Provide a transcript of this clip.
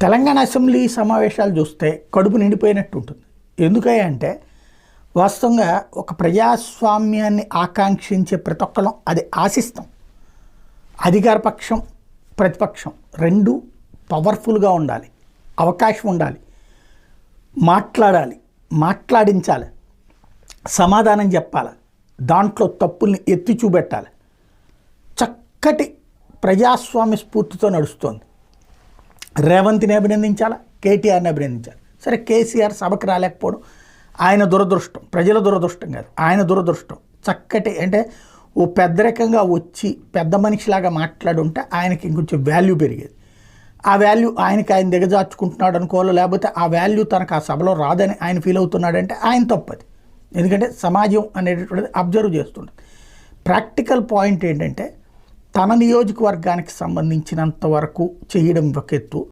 Telangana assembly సమావేశాలు చూస్తే కడుపు నిండిపోయినట్టు ఉంటుంది. ఎందుకంటే అంటే వాస్తవంగా ఒక ప్రజాస్వామ్యాన్ని ఆకాంక్షించే ప్రతి ఒక్కరం అది ఆశిస్తాం. అధికార పక్షం ప్రతిపక్షం రెండు పవర్ఫుల్గా ఉండాలి అవకాశం ఉండాలి మాట్లాడాలి మాట్లాడించాలి సమాధానం చెప్పాలి దాంట్లో తప్పుల్ని ఎత్తి చూపెట్టాలి. చక్కటి ప్రజాస్వామ్య స్ఫూర్తితో నడుస్తోంది. రేవంత్ని అభినందించాలా? కేటీఆర్ని అభినందించాలి? సరే కేసీఆర్ సభకు రాలేకపోవడం ఆయన దురదృష్టం ప్రజల దురదృష్టం కాదు ఆయన దురదృష్టం. చక్కటి అంటే ఓ పెద్దరకంగా వచ్చి పెద్ద మనిషిలాగా మాట్లాడుంటే ఆయనకి ఇంకొంచెం వాల్యూ పెరిగేది. ఆ వాల్యూ ఆయనకి ఆయన దిగజార్చుకుంటున్నాడు అనుకోవాలో లేకపోతే ఆ వాల్యూ తనకు ఆ సభలో రాదని ఆయన ఫీల్ అవుతున్నాడంటే ఆయన తప్పది. ఎందుకంటే సమాజం అనేటటువంటిది అబ్జర్వ్ చేస్తుంటుంది. ప్రాక్టికల్ పాయింట్ ఏంటంటే తన నియోజకవర్గానికి సంబంధించినంత వరకు చేయడం ఒక ఎత్తు.